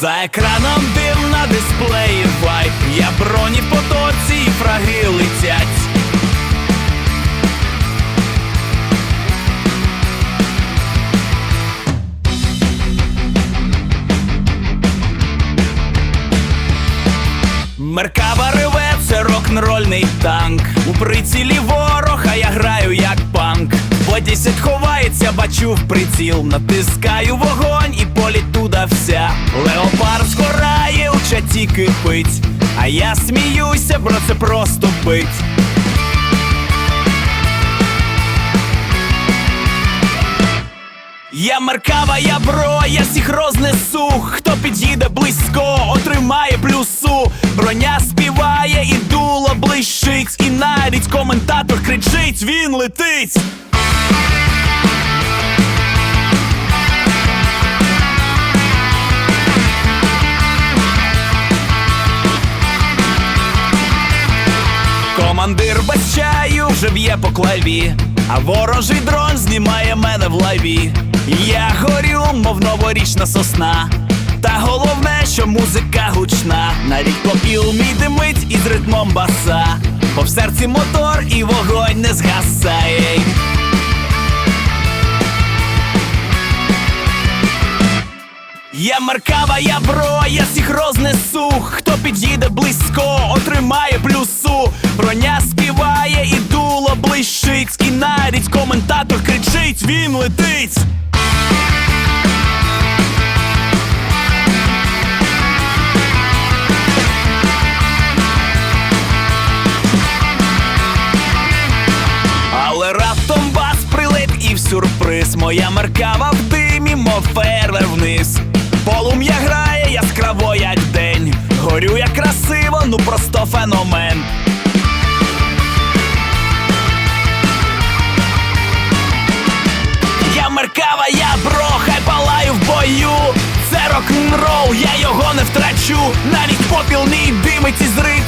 За екраном дим на дисплеї вайп Я броні потоці і фраги летять Меркава реве, це рок-н-рольний танк. У прицілі ворог, а я граю як панк. По 10 ховається, бачу в приціл. Натискаю вогонь і політ туда вся. Леопард згорає, у чаті кипить. А я сміюся, бро, це просто бить. Я меркава, я бро, я всіх рознесу. Хто під'їде близько, отримає плюсу. Броня співає і дуло блищить. І навіть коментатор кричить, він летить. Командир без чаю вже б'є по клаві, а ворожий дрон знімає мене в лайві. Я горю, мов новорічна сосна. Та головне, що музика гучна. Навіть попіл мій димить із ритмом баса. Бо в серці мотор і вогонь не згасає. Я маркава, я бро, я всіх рознесу. Хто під'їде близько, отримає плюсу. Блищить. І навіть коментатор кричить, він летить. Але раптом бас прилет і в сюрприз. Моя меркава в димі, мов фейервер вниз. Полум'я грає яскраво, як день. Горю я красиво, ну просто феномен. Не втрачу. Навіть попіл мій димить із ритмом баса, бо в серці мотор і вогонь